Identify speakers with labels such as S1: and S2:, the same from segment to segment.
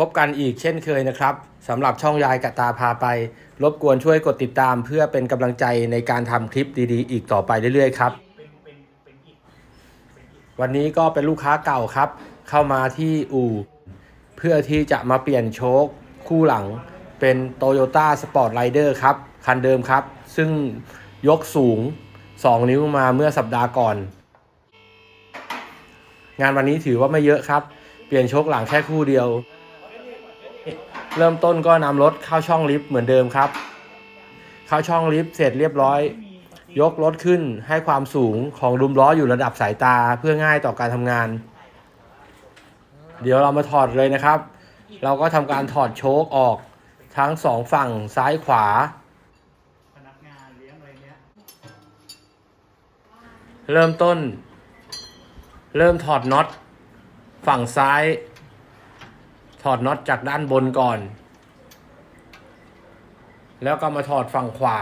S1: พบกันอีกเช่นเคยนะครับสำหรับช่องยายกะตาพาไป รบกวนช่วยกดติดตามเพื่อเป็นกำลังใจในการทำคลิปดีๆ อีกต่อไปเรื่อยๆครับ วันนี้ก็เป็นลูกค้าเก่าครับ เข้ามาที่อู่ เพื่อที่จะมาเปลี่ยนโชคคู่หลังเป็น Toyota Sport Rider ครับ คันเดิมครับ ซึ่งยกสูง 2 นิ้วมาเมื่อสัปดาห์ก่อน งานวันนี้ถือว่าไม่เยอะครับ เปลี่ยนโชคหลังแค่คู่เดียว เริ่มต้นก็นำรถเข้าช่องลิฟต์เหมือนเดิมครับ เข้าช่องลิฟต์เสร็จเรียบร้อย ยกรถขึ้นให้ความสูงของดุมล้ออยู่ระดับสายตาเพื่อง่ายต่อการทำงาน เดี๋ยวเรามาถอดเลยนะครับ เราก็ทำการถอดโชคออกทั้งสองฝั่งซ้ายขวา เริ่มต้น เริ่มถอดน็อตฝั่งซ้าย ถอดน็อตจากด้านบนก่อน แล้วก็มาถอดฝั่งขวา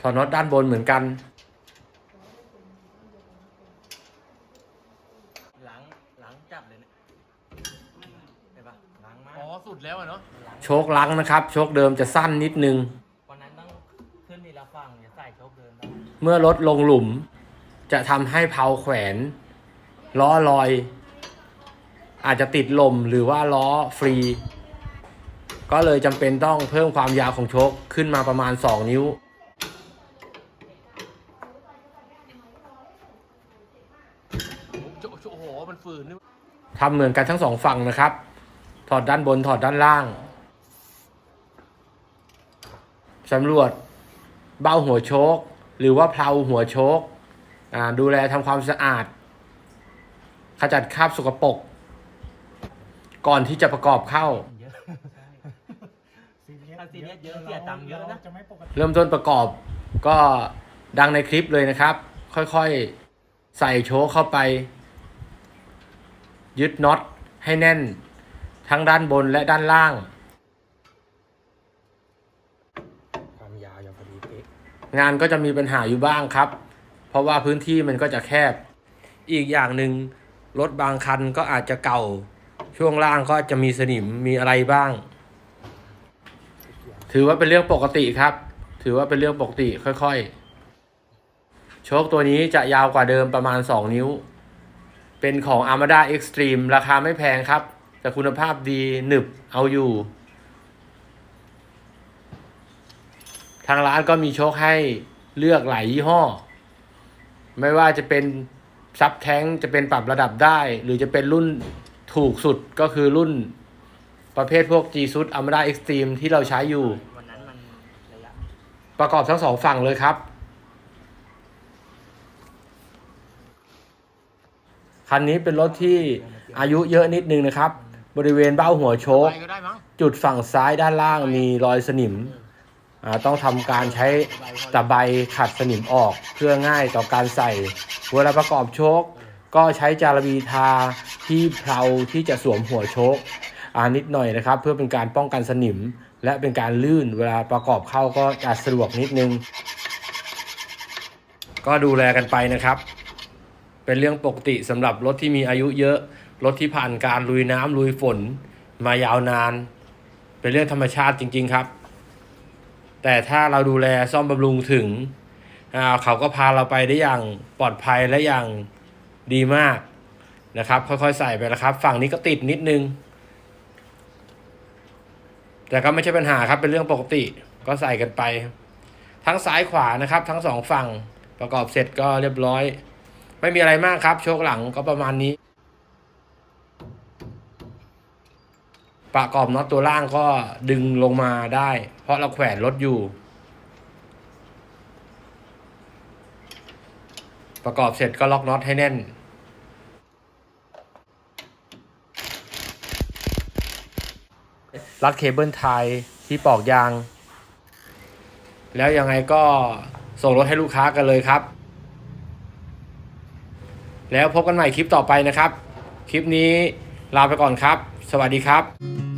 S1: ถอดน็อตด้านบนเหมือนกัน
S2: หลังหลังจับเลยเนี่ยเห็นปะหลังมาก
S3: อ๋อสุดแล้วอะเนาะ
S1: โชคลังนะครับ โชคเดิมจะสั้นนิดนึง
S2: วันนั้นต้องขึ้นทีละฝั่งอย่าใส่โชคเดินต้อง
S1: เมื่อรถลงหลุม จะทำให้เพาแขวนล้อลอย อาจจะติดลมหรือว่าล้อฟรี ก็เลยจำเป็นต้องเพิ่มความยาวของโชคขึ้นมาประมาณ 2 นิ้ว
S3: โอ้โห มันฝืนนี่
S1: ทำเหมือนกันทั้งสองฝั่งนะครับ ถอดด้านบนถอดด้านล่างสำรวจเบ้าหัวโชคหรือว่าเพลาหัวโชคอ่าดูแลทำความสะอาด ขจัดคราบสกปรก ก่อนที่จะประกอบเข้า
S2: เยอะถ้าซีเรียสเยอะเสียตังค์เยอะนะ
S3: จะไม่ปกติ
S1: เริ่มต้นประกอบก็ดังในคลิปเลยนะครับ ค่อยๆ ใส่โชคเข้าไป ยึดน็อตให้แน่น ทั้งด้านบนและด้านล่าง
S2: ความยาวอย่างพอดีเป๊ะ
S1: งานก็จะมีปัญหาอยู่บ้างครับ เพราะว่าพื้นที่มันก็จะแคบ อีกอย่างหนึ่งรถบางคันก็อาจจะเก่า ช่วงล่างก็จะมีสนิมมีอะไรบ้าง ถือว่าเป็นเรื่องปกติครับ ถือว่าเป็นเรื่องปกติค่อยๆ โชคตัวนี้จะยาวกว่าเดิมประมาณ 2 นิ้ว เป็นของ Armada Extreme ราคาไม่แพงครับ แต่คุณภาพดีหนึบเอาอยู่ ทางร้านก็มีโชคให้เลือกหลายยี่ห้อ ไม่ว่าจะเป็นซับแท้งจะเป็นปรับระดับได้ หรือจะเป็นรุ่น ถูกสุดก็คือรุ่นประเภทพวก G s u i t Amada Extreme ที่เราใช้อยู่
S2: วันนั้นมันระยะ
S1: ประกอบทั้งสองฝั่งเลยครับ คันนี้เป็นรถที่อายุเยอะนิดนึงนะครับ บริเวณเบ้าหัวโชค
S3: ไปก็ได้มั้ง
S1: จุดฝั่งซ้ายด้านล่างมีรอยสนิมอ่าต้องทำการใช้ตะไบขัดสนิมออกเพื่อง่ายต่อการใส่ เวลาประกอบโชค ก็ใช้จารบีทา ที่เพลาที่จะสวมหัวโชคอ่านิดหน่อยนะครับ เพื่อเป็นการป้องกันสนิม และเป็นการลื่นเวลาประกอบเข้าก็จะสะดวกนิดนึง ก็ดูแลกันไปนะครับ เป็นเรื่องปกติสำหรับรถที่มีอายุเยอะ รถที่ผ่านการลุยน้ำลุยฝน มายาวนาน เป็นเรื่องธรรมชาติจริง ๆครับ แต่ถ้าเราดูแลซ่อมบำรุงถึงอ่าเขาก็พาเราไปได้อย่างปลอดภัยและอย่างดีมาก นะครับ ค่อยๆใส่ไปนะครับ ฝั่งนี้ก็ติดนิดนึง แต่ก็ไม่ใช่ปัญหาครับเป็นเรื่องปกติก็ใส่กันไป ทั้งซ้ายขวานะครับ ทั้งสองฝั่งประกอบเสร็จก็เรียบร้อย ไม่มีอะไรมากครับโชคหลังก็ประมาณนี้ ประกอบน็อตตัวล่างก็ดึงลงมาได้ เพราะเราแขวนรถอยู่ ประกอบเสร็จก็ล็อกน็อตให้แน่น รัดเคเบิลไทยที่ปอกยาง แล้วยังไงก็ส่งรถให้ลูกค้ากันเลยครับ แล้วพบกันใหม่คลิปต่อไปนะครับ คลิปนี้ลาไปก่อนครับ สวัสดีครับ